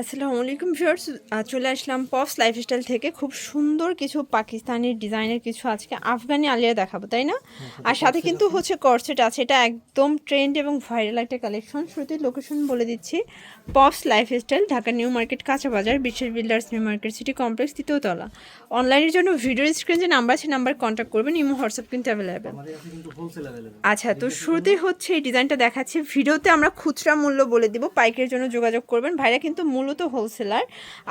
আসসালামু আলাইকুম ভিউয়ার্স। চলে আসলাম পপস লাইফস্টাইল থেকে। খুব সুন্দর কিছু পাকিস্তানি ডিজাইনের কিছু আজকে আফগানি আলিয়া দেখাবো তাই না? আর সাথে কিন্তু হচ্ছে কর্সেট আছে। এটা একদম ট্রেন্ড এবং ভাইরাল একটা কালেকশন শুরুতে লোকেশন বলে দিচ্ছি। Pops lifestyle Dhaka new market কাঁচা বাজার বিশ্বের builders new market city complex তৃতীয়তলা অনলাইনের জন্য ভিডিও স্ক্রিন যে নাম্বার আছে নাম্বার কন্ট্যাক্ট করবেন। ইমো হোয়াটসঅ্যাপ কিন্তু অ্যাভেলেবেল আচ্ছা তো শুরুতেই হচ্ছে এই ডিজাইনটা দেখাচ্ছি। ভিডিওতে আমরা খুচরা মূল্য বলে দিব। পাইকের জন্য যোগাযোগ করবেন। ভাইরা কিন্তু মূলত হোলসেলার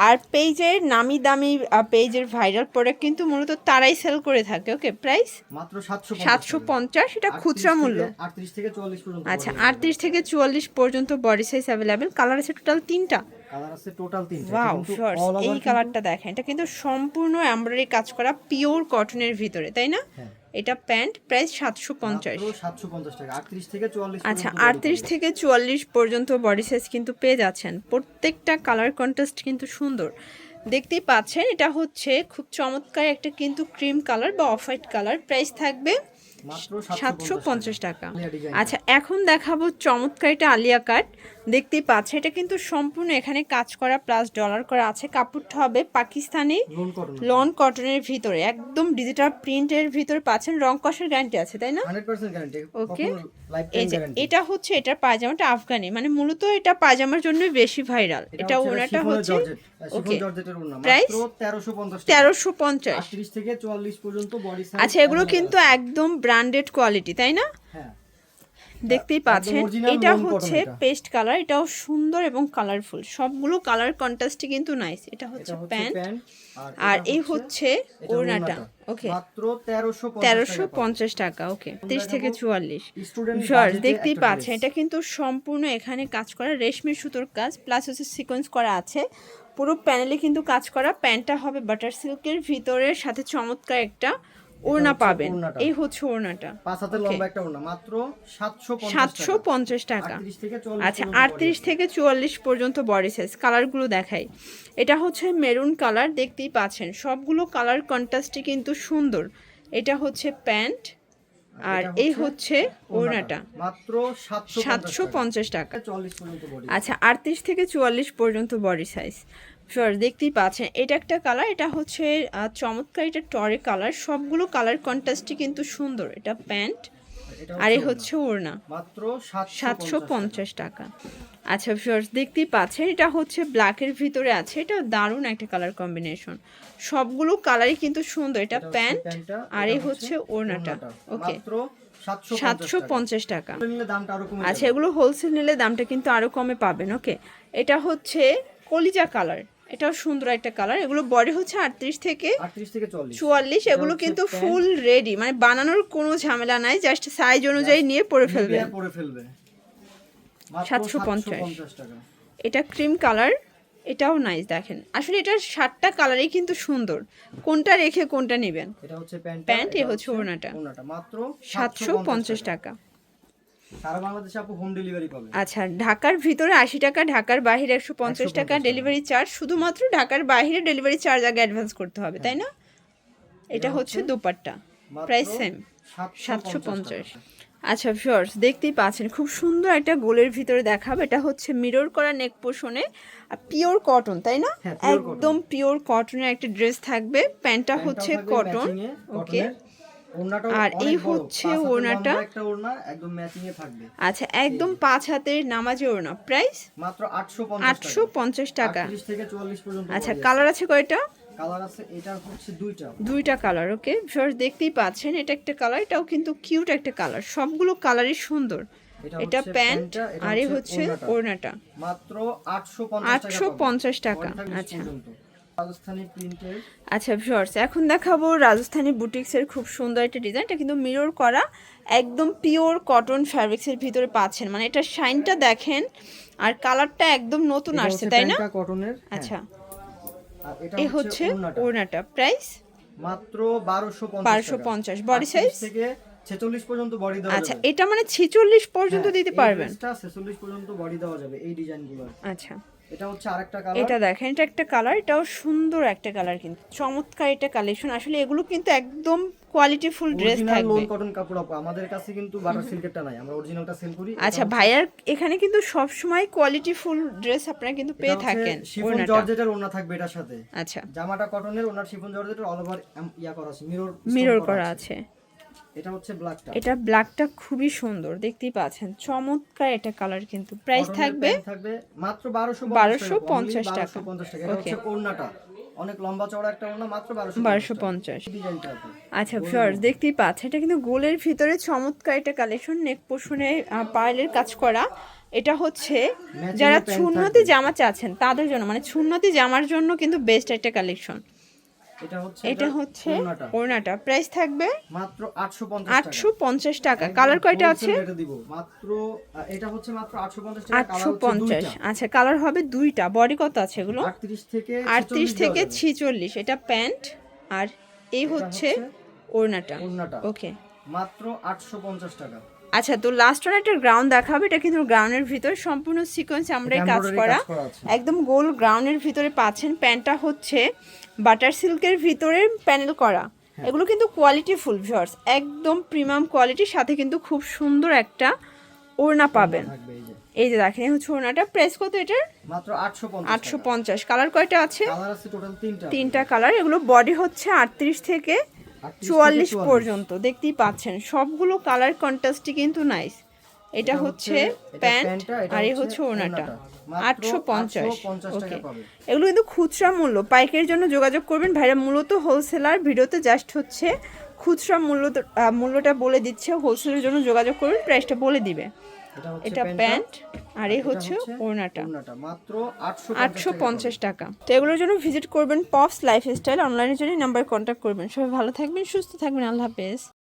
আর পেজের নামি দামি পেজের ভাইরাল প্রোডাক্ট কিন্তু মূলত তারাই সেল করে থাকে ওকে প্রাইস মাত্র 750 সাতশো পঞ্চাশ এটা খুচরা মূল্য। 38 থেকে 44 পর্যন্ত আচ্ছা আটত্রিশ থেকে চুয়াল্লিশ পর্যন্ত বডি সাইজ অ্যাভেলেবেল কালার আছে টোটাল তিনটা। এই কালারটা দেখেন। এটা কিন্তু সম্পূর্ণ এমব্রয়ডারি কাজ করা পিওর কটনের ভিতরে তাই না? হ্যাঁ। এটা প্যান্ট প্রাইস সাতশো পঞ্চাশ। মাত্র 750 টাকা। 38 থেকে 44 আচ্ছা আটত্রিশ থেকে চুয়াল্লিশ পর্যন্ত বডি সাইজ কিন্তু পেয়ে যাচ্ছেন। প্রত্যেকটা কালার কন্ট্রাস্ট কিন্তু সুন্দর। দেখতেই পাচ্ছেন এটা হচ্ছে খুব চমৎকার একটা কিন্তু ক্রিম কালার বা অফ হোয়াইট কালার প্রাইস থাকবে সাতশো পঞ্চাশ টাকা। আচ্ছা এখন দেখাবো চমৎকার এটা আলিয়া কাট দেখতেই পাচ্ছেন এটা কিন্তু সম্পূর্ণ এখানে কাজ করা প্লাস ডলার করা আছে। কাপড়টা হবে পাকিস্তানি লন কটনের ভিতরে। একদম ডিজিটাল প্রিন্টের ভিতরে পাচ্ছেন। রং কষের গ্যারান্টি আছে তাই না? 100% গ্যারান্টি Okay. লাইফ এই যে এটা হচ্ছে এটা পায়জামাটা আফগানি। মানে মূলত এটা পায়জামার জন্য বেশি ভাইরাল এটা ওনাটা হচ্ছে ওকে জর্জেটের ওনা Price? মাত্র 1350 টাকা। তেরোশো পঞ্চাশ। 38 থেকে 44 পর্যন্ত বডি সাইজ আচ্ছা এগুলো কিন্তু একদম ব্র্যান্ডেড কোয়ালিটি তাই না? হ্যাঁ। দেখতেই পাচ্ছেন। এটা হচ্ছে পেস্ট কালার এটাও সুন্দর এবং কালারফুল সবগুলো কালার কন্ট্রাস্টই কিন্তু নাইস এটা হচ্ছে প্যান্ট আর এই হচ্ছে ওড়নাটা। ওকে মাত্র 1350 তেরোশো টাকা পঞ্চাশ টাকা ওকে তিরিশ থেকে চুয়াল্লিশ। শর্ট দেখতেই পাচ্ছেন। এটা কিন্তু সম্পূর্ণ এখানে কাজ করা রেশমি সুতোর কাজ প্লাস হচ্ছে সিকোয়েন্স করা আছে। পুরো প্যানেলে কিন্তু কাজ করা। প্যান্টটা হবে বাটার সিল্কের ভিতরের সাথে চমৎকার একটা ওড়না পাবেন। এই হচ্ছে ওড়নাটা। পাঁচ হাতের লম্বা একটা ওড়না মাত্র 750 সাতশো টাকা টাকা। 38 থেকে 44 আচ্ছা পর্যন্ত বডি সাইজ কালারগুলো দেখাই। এটা হচ্ছে মেরুন কালার দেখতেই পাচ্ছেন। সবগুলো কালার কন্ট্রাস্টই কিন্তু সুন্দর। এটা হচ্ছে প্যান্ট আর এই হচ্ছে ওড়নাটা। মাত্র 750 সাতশো পঞ্চাশ টাকা। 40 পর্যন্ত বডি আচ্ছা আটত্রিশ থেকে চুয়াল্লিশ পর্যন্ত বডি সাইজ শিওর দেখতেই পাচ্ছেন। এটা একটা কালার এটা হচ্ছে চমৎকার এটা টরে কালার সবগুলো কালার কন্ট্রাস্টই কিন্তু সুন্দর। এটা প্যান্ট আর এই হচ্ছে ওড়না। মাত্র সাতশো পঞ্চাশ টাকা। আচ্ছা ভিউয়ার্স দেখতেই পাচ্ছেন এটা হচ্ছে ব্ল্যাকের ভিতরে আছে। এটা দারুণ একটা কালার কম্বিনেশন সবগুলো কালারই কিন্তু সুন্দর। এটা প্যান্ট আর এই হচ্ছে ওড়নাটা। ওকে সাতশো পঞ্চাশ টাকা। আচ্ছা এগুলো হোলসেল নিলে দামটা কিন্তু আরও কমে পাবেন। ওকে এটা হচ্ছে কলিজা কালার এটাও সুন্দর একটা কালার। এগুলো বডি হচ্ছে আটত্রিশ থেকে 38 থেকে 40 চুয়াল্লিশ। এগুলো কিন্তু ফুল রেডি মানে বানানোর কোনো ঝামেলা নাই জাস্ট সাইজ অনুযায়ী নিয়ে পরে ফেলবে। 750 750 এটা ক্রিম কালার এটাও নাইস দেখেন। আসলে এটার সাতটা কালারই কিন্তু সুন্দর। কোনটা রেখে কোনটা নেবেন? এটা হচ্ছে প্যান্ট এ হচ্ছে। ওড়নাটা। মাত্র সাতশো পঞ্চাশ টাকা। সারা বাংলাদেশে আপু হোম ডেলিভারি পাবে। আচ্ছা ঢাকার ভিতরে আশি টাকা ঢাকার বাইরে একশো পঞ্চাশ টাকা 150 টাকা। ডেলিভারি চার্জ শুধুমাত্র ঢাকার বাইরে ডেলিভারি চার্জ আগে অ্যাডভান্স করতে হবে তাই না? এটা হচ্ছে দুপাট্টা। প্রাইস সেম 750 সাতশো পঞ্চাশ আচ্ছা ভিউয়ার্স দেখতেই পাচ্ছেন খুব সুন্দর একটা গোলের ভিতরে দেখাবে। এটা হচ্ছে মিরর করা নেক পোষণে পিওর কটন তাই না? হ্যাঁ। একদম পিওর কটনের একটা ড্রেস থাকবে। প্যান্টটা হচ্ছে কটন ওকে আর এই হচ্ছে ওড়নাটা। একটা ওড়না একদম ম্যাচিং এ থাকবে। আচ্ছা একদম পাঁচ হাতের নামাজি ওড়না। প্রাইস মাত্র 850 আটশো পঞ্চাশ টাকা। 38 থেকে 44 পর্যন্ত আচ্ছা কালার আছে। কয়টা? কালার আছে এটা হচ্ছে দুইটা। দুইটা কালার ওকে ভিউয়ার্স দেখতেই পাচ্ছেন এটা একটা কালার এটাও কিন্তু কিউট একটা কালার সবগুলো কালারই সুন্দর। এটা প্যান্ট আর এই হচ্ছে ওড়নাটা। মাত্র 850 টাকা আটশো পাবেন। পঞ্চাশ টাকা আচ্ছা। আচ্ছা ভিউয়ার্স এখন দেখাবো রাজস্থানি বুটিক্সের খুব সুন্দর একটা ডিজাইন এটা কিন্তু মিরর করা একদম পিওর কটন ফ্যাব্রিক্সের ভিতরে পাচ্ছেন। মানে এটা শাইনটা দেখেন আর কালারটা একদম নতুন আসছে তাই না? কটনের হ্যাঁ। আচ্ছা। এই হচ্ছে ওড়নাটা। প্রাইস মাত্র 1250 বারোশো পঞ্চাশ। বডি সাইজ থেকে 46 পর্যন্ত বডি দেওয়া আচ্ছা এটা মানে ছিচল্লিশ পর্যন্ত হ্যাঁ, দিতে পারবেন? ড্রেসটা 46 পর্যন্ত বডি দেওয়া যাবে এই ডিজাইনগুলো আচ্ছা। এটা হচ্ছে আরেকটা কালার এটা দেখেন এটা একটা কালার এটাও সুন্দর একটা কালার কিন্তু। চমৎকার এটা কালেকশন আসলে এগুলো কিন্তু একদম কোয়ালিটিফুল ড্রেস থাকবে। লোন কটন কাপড় আপু আমাদের কাছে কিন্তু বাটার সিল্কেরটা নাই আমরা অরিজিনালটা সেল করি আচ্ছা ভাইয়ার এখানে কিন্তু সব সময় কোয়ালিটিফুল ড্রেস আপনারা কিন্তু পেয়ে থাকেন শিফন। জর্জেটের ওড়না থাকবে এটার সাথে। আচ্ছা। জামাটা কটনের ওনার শিফন জর্জেটের অল ওভার ইয়া করা আছে মিরর মিরর করা আছে। এটা হচ্ছে ব্ল্যাকটা এটা ব্ল্যাকটা খুবই সুন্দর দেখতেই পাচ্ছেন। চমৎকার এটা কালার কিন্তু। প্রাইস থাকবে থাকবে মাত্র 1250 1250 টাকা। 1250 টাকা। এটা হচ্ছে ওড়নাটা। অনেক লম্বা চওড়া একটা ওড়না মাত্র 1250 বারোশো পঞ্চাশ। ডিজাইনটা আপু আচ্ছা দেখতেই পাচ্ছেন। এটা কিন্তু গোলের ভিতরে চমৎকার এটা কালেকশন নেক পোষণে পার্লের কাজ করা। এটা হচ্ছে যারা ছুন্নতি জামা চাচ্ছেন তাদের জন্য মানে ছুন্নতি জামার জন্য কিন্তু বেস্ট একটা কালেকশন এটা হচ্ছে ওড়নাটা। প্রাইস থাকবে মাত্র 850 টাকা। আটশো পঞ্চাশ টাকা। কালার কয়টা আছে? মাত্র এটা হচ্ছে মাত্র 850 টাকা আটশো কালার হচ্ছে পঞ্চাশ। দুইটা। আচ্ছা কালার হবে দুইটা। বডি কত আছে এগুলো? 38 থেকে। ছিচল্লিশ এটা প্যান্ট আর এই হচ্ছে ওড়নাটা। ওড়নাটা। ওকে মাত্র 850 টাকা। আচ্ছা তো লাস্ট ওয়ান একটা গ্রাউন্ড দেখাবে। এটা কিন্তু গ্রাউন্ডের ভিতরে সম্পূর্ণ সিকোয়েন্স আমরা কাজ করা। একদম গোল গ্রাউন্ডের ভিতরে পাচ্ছেন প্যান্টটা হচ্ছে বাটার সিল্কের ভিতরে প্যানেল করা। হ্যাঁ। এগুলো কিন্তু কোয়ালিটি ফুল ভিউয়ার্স একদম প্রিমিয়াম কোয়ালিটির সাথে কিন্তু খুব সুন্দর একটা ওড়না পাবেন। এই যে। দেখেন হচ্ছে ওড়নাটা। প্রাইস কত এটার? মাত্র 850 আটশো পঞ্চাশ। কালার কয়টা আছে? কালার আছে টোটাল তিনটা। তিনটা কালার এগুলো বডি হচ্ছে আটত্রিশ 38 থেকে চুয়াল্লিশ পর্যন্ত দেখতেই পাচ্ছেন। সবগুলো কালার কন্ট্রাস্টই কিন্তু নাইস এটা হচ্ছে প্যান্ট আর এই হচ্ছে। মাত্র আটশো পঞ্চাশ। ওকে এগুলো কিন্তু খুচরা মূল্য। পাইকারির জন্য যোগাযোগ করবেন। ভাইরা মূলত হোলসেলার ভিডিওতে জাস্ট হচ্ছে খুচরা মূল্য মূল্যটা বলে দিচ্ছে। হোলসেলের জন্য যোগাযোগ করবেন। প্রাইসটা বলে দিবে। এটা প্যান্ট আর এই হচ্ছে ওড়নাটা। আটশো পঞ্চাশ টাকা তো এগুলোর জন্য ভিজিট করবেন পপস লাইফস্টাইল অনলাইনের জন্য নাম্বার কন্ট্যাক্ট করবেন। সবাই ভালো থাকবেন সুস্থ থাকবেন। আল্লাহ হাফেজ।